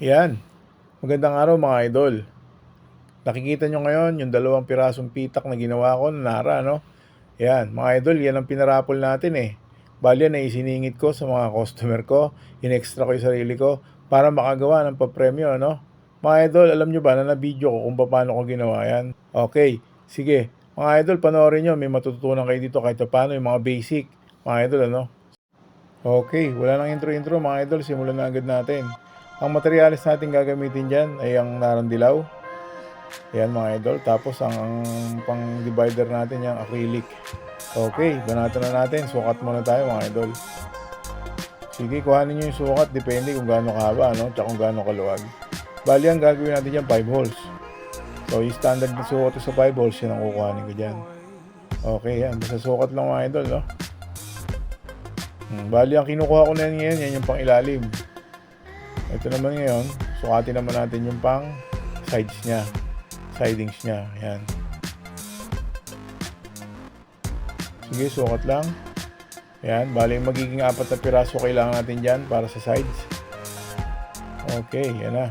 Yan. Magandang araw mga idol. Nakikita nyo ngayon yung dalawang pirasong pitak na ginawa ko na nara, no? Yan, mga idol, yan ang pinarapol natin eh. Bali yan isiningit ko sa mga customer ko, in-extra ko yung sarili ko para makagawa ng papremyo, no? Mga idol, alam nyo ba na na-video ko kung paano ko ginawa yan? Okay, sige. Mga idol, panoorin nyo, may matututunan kayo dito kahit paano yung mga basic. Mga idol, ano? Okay, wala nang intro-intro mga idol, simulan na agad natin. Ang materialis natin gagamitin dyan ay ang narandilaw. Ayan mga idol. Tapos ang, ang pang divider natin yung acrylic. Okay, banatan na natin. Sukat muna tayo mga idol. Sige, kuhanin nyo yung sukat. Depende kung gaano kahaba, no? Tsaka kung gaano kaluwag. Bali, ang gagawin natin dyan, 5 holes. So, yung standard na sukat sa 5 holes, yun ang kukuhanin ko dyan. Okay, yan. Basta sukat lang mga idol, no? Hmm, bali, ang kinukuha ko na yan ngayon, yan yung pang ilalim. Ito naman ngayon, sukatin naman natin yung pang sides niya. Sidings niya. Ayan. Sige, sukat lang. Ayan, bali magiging apat na piraso kailangan natin dyan para sa sides. Okay, yan na.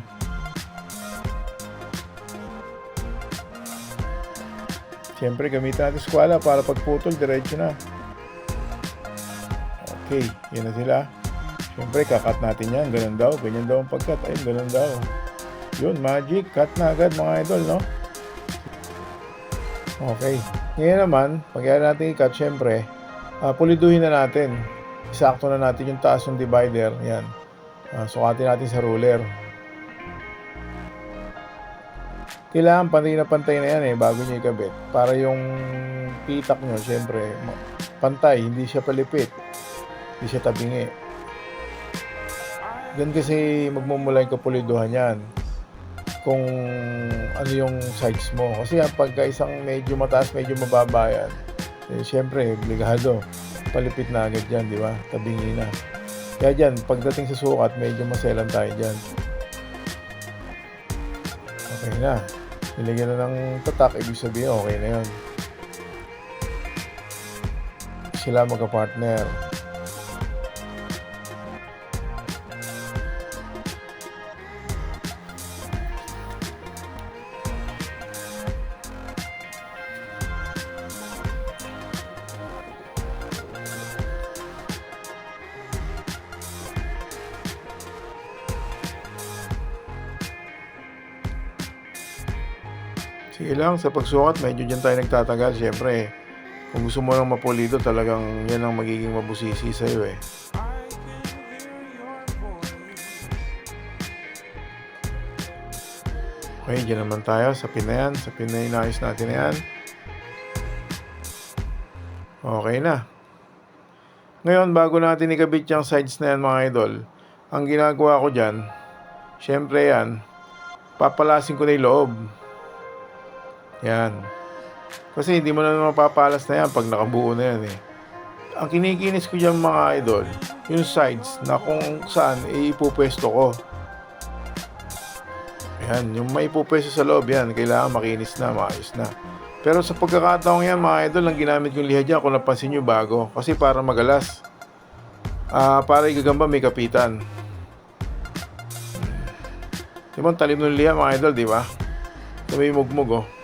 Siyempre, gamitin natin skwala para pagputol, diretso na. Okay, yan na sila. Siyempre, kakat natin yan. Ganun daw. Ganyan daw ang pagkat. Ayun, ganun daw. Yun, magic. Cut na agad mga idol, no? Okay. Ngayon naman, pag natin i-cut, siyempre, ah, puliduhin na natin. Isakto na natin yung taas ng divider. Yan. Ah, sukatin natin sa ruler. Kailangan pantay na pantay na yan eh, bago nyo ikabit. Para yung pitak nyo, siyempre, ma- pantay, hindi siya palipit. Hindi siya tabingi. Yan kasi magmumula yung kapuliduhan yan. Kung ano yung sides mo. Kasi yan, pagka isang medyo mataas, medyo mababa yan, eh, syempre, obligado. Palipit na agad yan, di ba? Tabingi na. Kaya dyan, pagdating sa sukat, medyo maselan tayo dyan. Okay na. Nilagyan na ng tatak, ibig sabihin, okay na yun. Sila magka-partner. Sige lang, sa pagsukat, medyo dyan tayo nagtatagal. Siyempre, kung gusto mo ng mapulido, talagang yan ang magiging mabusisi sa'yo eh. Okay, dyan naman tayo sa pinayan. Sa pinay inayos natin na yan. Okay na. Ngayon, bago natin ikabit yung sides na yan mga idol, ang ginagawa ko dyan, syempre yan, papalasin ko na yung loob. Yan. Kasi hindi mo na mapapalas na yan pag nakabuo na yan eh. Ang kinikinis ko dyan mga idol, yung sides na kung saan eh, ipupwesto ko. Yan, yung may ipupwesto sa loob yan, kailangan makinis na, maayos na. Pero sa pagkakataong yan mga idol, ang ginamit kong liha dyan, kung napansin nyo bago, kasi para magalas. Ah, para igagamba may kapitan. Di ba talim ng liha mga idol, di ba? Mugmug oh.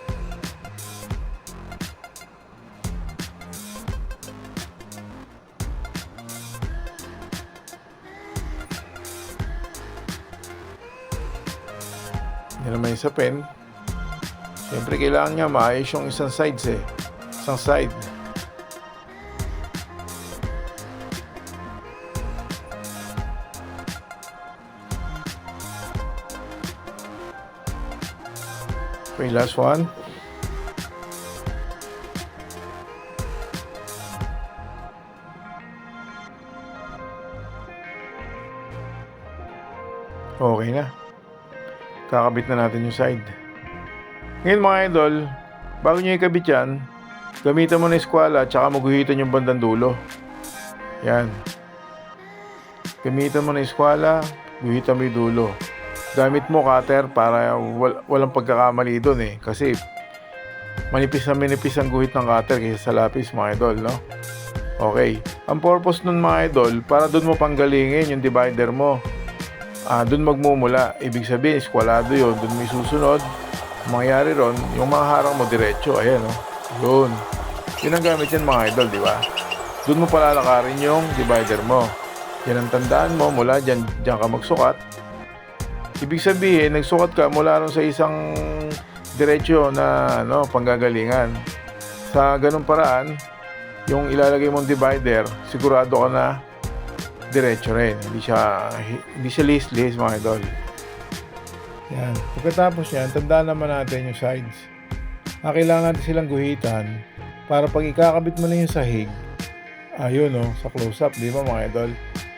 Sa pen. Siyempre, kailangan niya maayos yung isang sides eh. Isang side. Okay, last one. Okay na kakabit na natin yung side. Ngayon mga idol, bago nyo ikabit yan, gamitan mo na yung skwala at saka maguhitan yung bandang dulo. Yan. Gamitan mo na yung skwala, guhitan mo yung dulo. Gamit mo cutter para wal- walang pagkakamali doon eh. Kasi manipis na manipis ang guhit ng cutter kaysa sa lapis mga idol, no? Okay. Ang purpose nun mga idol, para doon mo panggalingin yung divider mo. Ah doon magmumula. Ibig sabihin, eskwalado yun. Doon may susunod. Ang Mangyayari ron, yung mga harang mo diretso. Ayan, oh. Yun. Yun ang gamit yan mga idol, di ba? Doon mo palalakarin yung divider mo. Yan ang tandaan mo. Mula dyan, dyan ka magsukat. Ibig sabihin, nagsukat ka mula ron sa isang diretsyo na ano, panggagalingan. Sa ganung paraan, yung ilalagay mong divider, sigurado ka na diretso rin. Hindi siya, hindi siya list-list mga idol. Yan. Pagkatapos yan, tandaan naman natin yung sides. Ah, kailangan natin silang guhitan para pag ikakabit mo na yung sahig, ayun oh, sa close-up, di ba mga idol?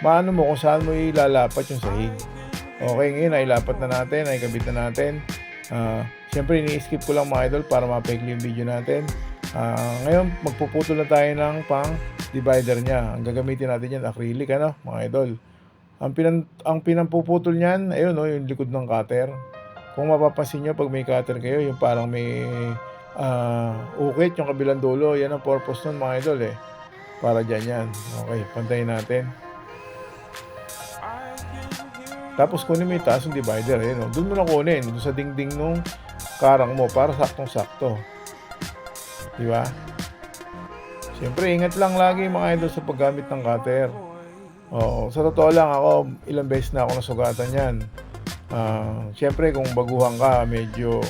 Maano mo kung saan mo ilalapat yung sahig. Okay, ngayon ay lapat na natin, ay kabit na natin. Ah, Siyempre, ini-skip ko lang mga idol para mapaikli yung video natin. Ah, ngayon, magpuputol na tayo ng pang divider niya. Ang gagamitin natin yan, acrylic, ano, mga idol. Ang, pinan, ang pinampuputol niyan, ayun, oh, yung likod ng cutter. Kung mapapansin nyo, pag may cutter kayo, yung parang may ah, ukit, yung kabilang dulo, yan ang purpose nun, mga idol, eh. Para dyan yan. Okay, pantayin natin. Tapos kunin mo yung taas ng divider, ayun, oh. Doon mo na kunin, doon sa dingding nung karang mo, para saktong-sakto. Di ba? Siyempre, ingat lang lagi mga idol sa paggamit ng cutter. Oo, sa totoo lang ako, ilang beses na ako nasugatan yan. Ah, Siyempre, kung baguhan ka, medyo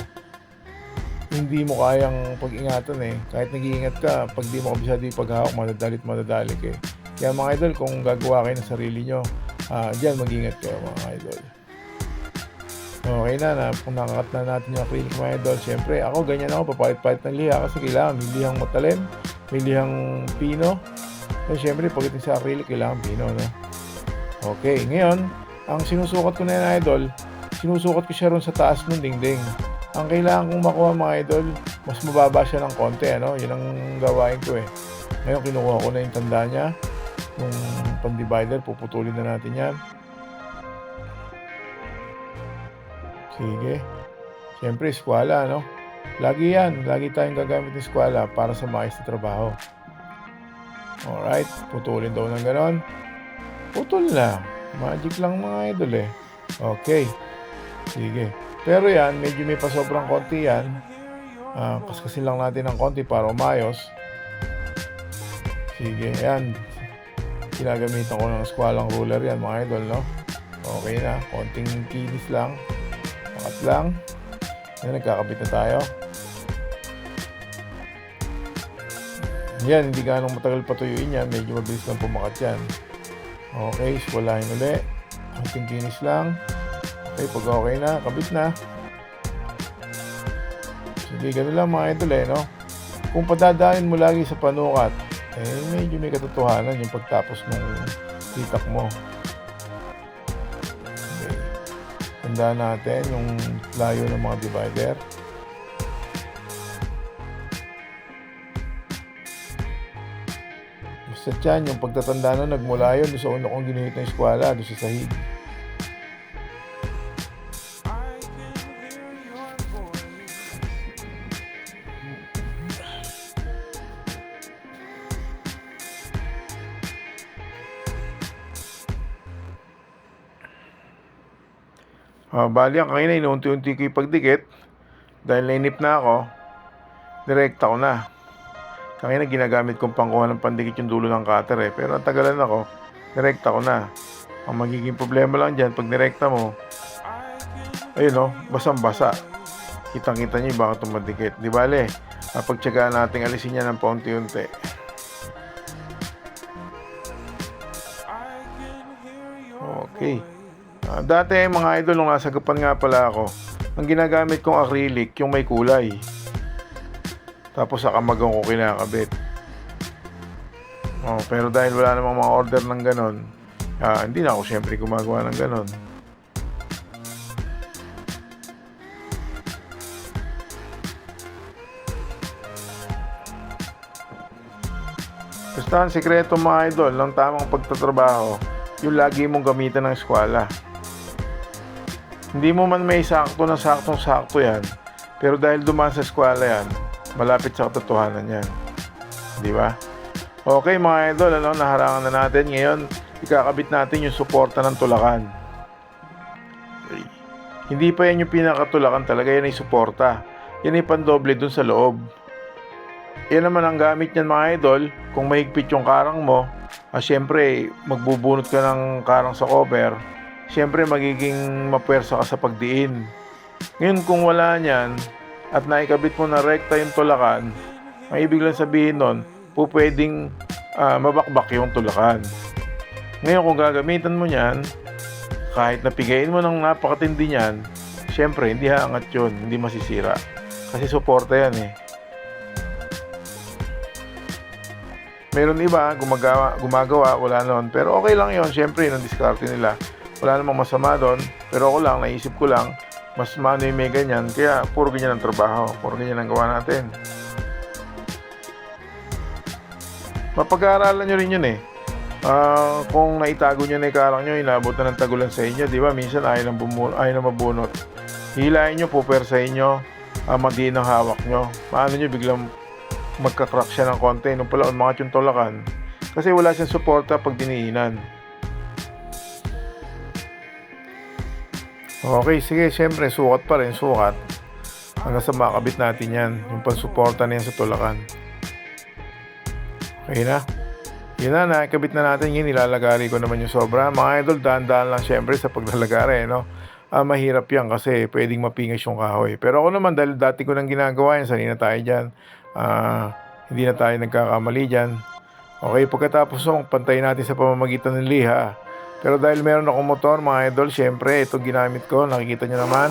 hindi mo kayang pag-ingatan eh. Kahit nag-iingat ka, pag di mo kabisado yung paghawak, madadalit madadalik eh. Kaya mga idol, kung gagawa kayo ng sarili nyo, ah dyan mag-ingat kayo mga idol. Okay na, na kung nakakat na natin yung acrylic mga idol, siyempre ako ganyan ako, papalit-palit ng liha kasi kailangan may lihang matalim, may lihang pino. So siyempre pagdating sa acrylic, kailangan pino, no? Okay, ngayon, ang sinusukat ko na yan idol, sinusukat ko siya ron sa taas ng dingding. Ang kailangan kong makuha mga idol, mas mababa siya ng konti, ano? Yun ang gawain ko eh. Ngayon kinukuha ko na yung tanda niya, yung pan-divider, puputulin na natin yan. Sige. Siyempre, eskwala, no? Lagi yan. Lagi tayong gagamit ng eskwala para sa maayos na trabaho. Alright. Putulin daw ng ganon. Putol na. Magic lang mga idol eh. Okay. Sige. Pero yan, medyo may pasobrang konti yan. Ah, paskasin lang natin ng konti para umayos. Sige, yan. Ginagamitan ko ng skwalang ruler yan mga idol, no? Okay na. Konting kinis lang. Angat lang. Yan, nagkakabit na tayo. Yan, hindi ganong matagal patuyuin yan. Medyo mabilis lang pumakat yan. Okay, skwalahin uli. Konting kinis lang. Okay, pag okay na, kabit na. Sige, ganun lang mga idol eh, no? Kung padadahin mo lagi sa panukat, eh, medyo may katotohanan yung pagtapos ng titak mo. Tandaan natin yung layo ng mga divider. Basta dyan, yung pagtatanda nun, nagmula yun sa una kong ginuhit ng eskwala, doon sa sahig. Ah, bali, ang kanina, inuunti-unti ko yung pagdikit. Dahil nainip na ako, direkta ko na. Kanina, ginagamit kong pangkuha ng pandikit yung dulo ng cutter eh. Pero ang tagalan ako, direkta ko na. Ang magiging problema lang dyan, pag direkta mo, ayun o, basang-basa. Kitang-kita nyo bakit tumadikit. Di bale, pagtsagaan natin alisin yan ng paunti-unti. Okay. Ah, dati mga idol, nung nasa gapan nga pala ako, ang ginagamit kong acrylic, yung may kulay. Tapos sa kamagang ko kinakabit. Oh, pero dahil wala namang mga order ng ganon, ah, hindi na ako siyempre gumagawa ng ganon. Basta ang sikreto mga idol ng tamang pagtatrabaho, yung lagi mong gamitan ng eskwala. Hindi mo man may sakto na saktong sakto yan, pero dahil dumaan sa eskwala yan, malapit sa katotohanan yan. Di ba? Okay mga idol, ano, naharangan na natin. Ngayon, ikakabit natin yung suporta ng tulakan. Hindi pa yan yung pinakatulakan talaga, yan ay suporta. Yan ay pandoble dun sa loob. Yan naman ang gamit niyan mga idol. Kung mahigpit yung karang mo, ah, syempre magbubunot ka ng karang sa cover, syempre magiging mapuwersa ka sa pagdiin. Ngayon kung wala niyan at naikabit mo na rekta yung tulakan, ang ibig lang sabihin nun, po pwedeng ah, mabakbak yung tulakan. Ngayon kung gagamitan mo niyan, kahit napigayin mo ng napakatindi niyan, syempre hindi haangat yun, hindi masisira. Kasi suporta yan eh. Meron iba, gumagawa, gumagawa, wala nun. Pero okay lang yon syempre, yung diskarte nila. Wala namang masama doon. Pero ako lang, naisip ko lang, mas mano may ganyan. Kaya, puro ganyan ang trabaho. Puro ganyan ang gawa natin. Mapag-aaralan nyo rin yun eh. Ah, kung naitago nyo na yung karang nyo, inabot na ng tagulan sa inyo, di ba? Minsan ayaw nang, bumu- ayaw nang mabunot. Hilahin nyo, pupersahin nyo, uh, madiin ang hawak nyo. Paano nyo biglang magka-crack siya ng konti nung pala umangat yung tulakan. Kasi wala siyang suporta pag diniinan. Okay, sige, syempre, sukat pa rin, sukat. Hanggang sa makabit natin yan, yung pansuporta na sa tulakan. Okay na. Yun na, nakikabit na natin yun. Nilalagari ko naman yung sobra. Mga idol, dahan-dahan lang syempre sa paglalagari, no? Ah, mahirap yan kasi pwedeng mapingas yung kahoy. Pero ako naman, dahil dati ko nang ginagawa yan, sanay na tayo dyan. Ah, hindi na tayo nagkakamali dyan. Okay, pagkatapos nung pantayin natin sa pamamagitan ng liha. Pero dahil meron akong motor, mga idol, syempre, ito ginamit ko. Nakikita nyo naman.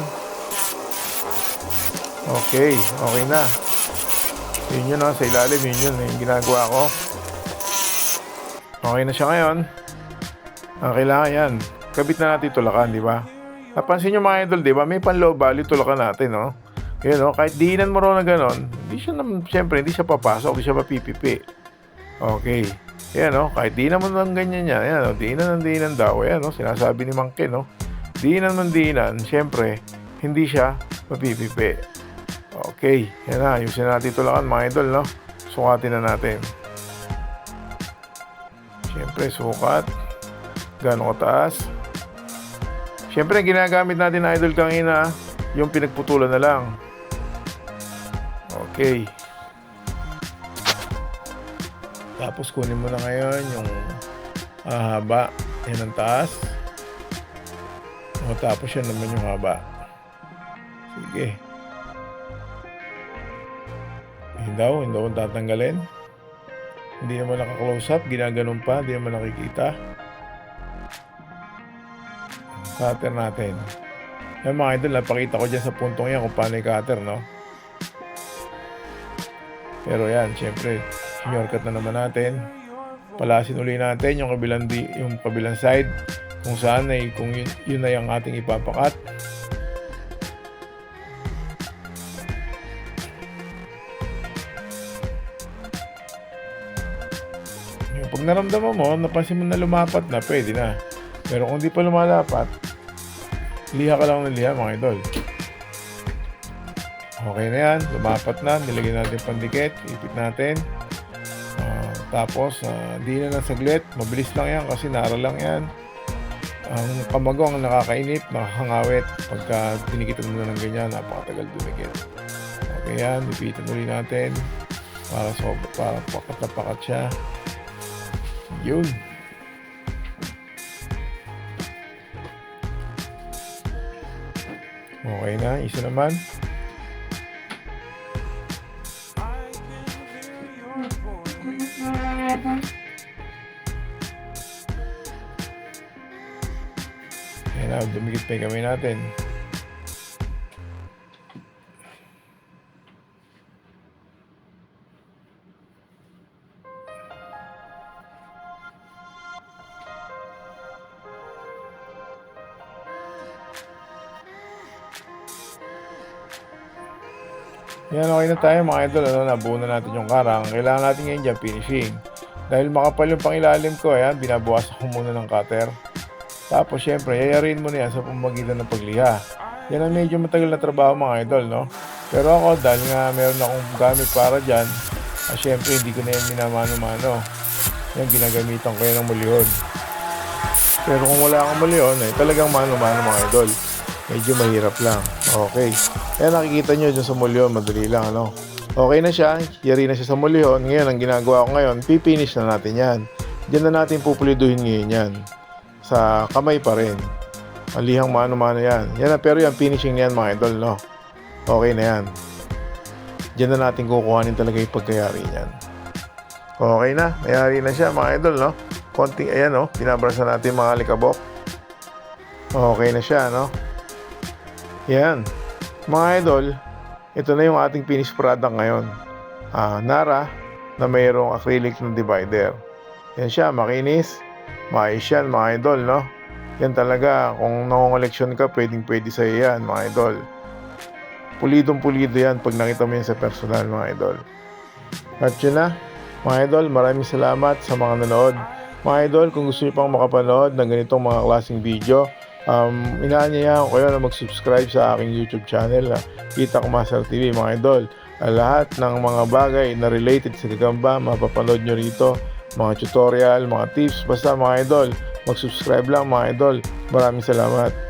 Okay, okay na. Yun yun, no? sa ilalim, yun yun, yung ginagawa ko. Okay na siya ngayon. Ang kailangan yan. Kabit na natin tulakan, di ba? Napansin nyo mga idol, di ba? May pan-low value tulakan natin, no? Yun, no? Kahit diinan mo raw na ganon, hindi siya naman, syempre, hindi siya papasok, hindi siya mapipipi. Okay. Yan, no? Kahit diinan mo ng ganyan yan, yan, no? Diinan ng diinan daw, yan, no? Sinasabi ni Mangke, no? Diinan ng diinan, syempre, hindi siya mapipipi. Okay, yan na, yung natin tulakan, mga idol, no? Sukatin na natin. Siyempre, sukat. Gano'ng kataas. Siyempre, ang ginagamit natin na idol kanina, yung pinagputulan na lang. Okay. Tapos kunin mo na ngayon yung ah, haba. Yan ang taas. O, tapos yan naman yung haba. Sige. Yun daw, hindi daw tatanggalin. Hindi naman naka-close up, ginaganon pa, hindi naman nakikita. Cutter natin. Yan mga idol, napakita ko dyan sa puntong yan kung paano yung cutter, no? Pero yan, syempre, shortcut na naman natin. Palasin uli natin yung kabilang, di, yung kabilang side kung saan ay kung yun, yun na yung ating ipapakat. Pag naramdaman mo, napansin mo na lumapat na, pwede na. Pero kung di pa lumalapat, liha ka lang ng liha mga idol. Okay na yan, lumapat na, nilagyan natin pandikit, ipit natin. Tapos, uh, di na ng saglit, mabilis lang yan kasi nara lang yan. Ang kamagong ang nakakainip, nakakangawit. Pagka tinikitan mo na ng ganyan, napakatagal dumikit. Okay yan, ipitan ulit natin para so para pakat na pakat siya. Yun. Okay na, isa naman. Yung kamay natin. Yan, okay na tayo mga idol. Ano, nabuo na natin yung karang. Kailangan natin ngayon dyan finishing. Dahil makapal yung pangilalim ko, ayan, binabawasan ko muna ng cutter. Tapos, syempre, yayarin mo na yan sa pamagitan ng pagliha. Yan ang medyo matagal na trabaho mga idol, no? Pero ako, dahil nga meron akong gamit para dyan, ah, syempre, hindi ko na yan minamano-mano. Yan, ginagamitan ko yan ng mulihon. Pero kung wala akong mulihon, eh, talagang mano-mano mga idol. Medyo mahirap lang. Okay. Kaya nakikita nyo dyan sa mulyon, madali lang, ano. Okay na siya, yari na siya sa mulyon. Ngayon, ang ginagawa ko ngayon, pipinish na natin yan. Diyan na natin pupuliduhin ngayon yan. Sa kamay pa rin. Malihang mano-mano yan. Yan na, pero yan, finishing na yan mga idol, no? Okay na yan. Diyan na natin kukuhanin talaga yung pagkayari niyan. Okay na, mayari na siya mga idol, no? Konting, ayan, no? Binabrasa natin mga alikabok. Okay na siya, no? Yan. Mga idol, ito na yung ating finished product ngayon. Ah, Nara na mayroong acrylic na divider. Yan siya, makinis. Maayos yan, mga idol, no? Yan talaga, kung nangongoleksyon ka, pwedeng pwede sa'yo yan, mga idol. Pulidong pulido yan pag nakita mo yan sa personal, mga idol. At yun na, mga idol, maraming salamat sa mga nanood. Mga idol, kung gusto niyo pang makapanood ng ganitong mga klaseng video, um, inaanyayahan ko kayo na mag-subscribe sa aking YouTube channel na Kita Master TV, mga idol. Ang lahat ng mga bagay na related sa gagamba, mapapanood nyo rito. Mga tutorial, mga tips, basta mga idol, mag-subscribe lang mga idol. Maraming salamat.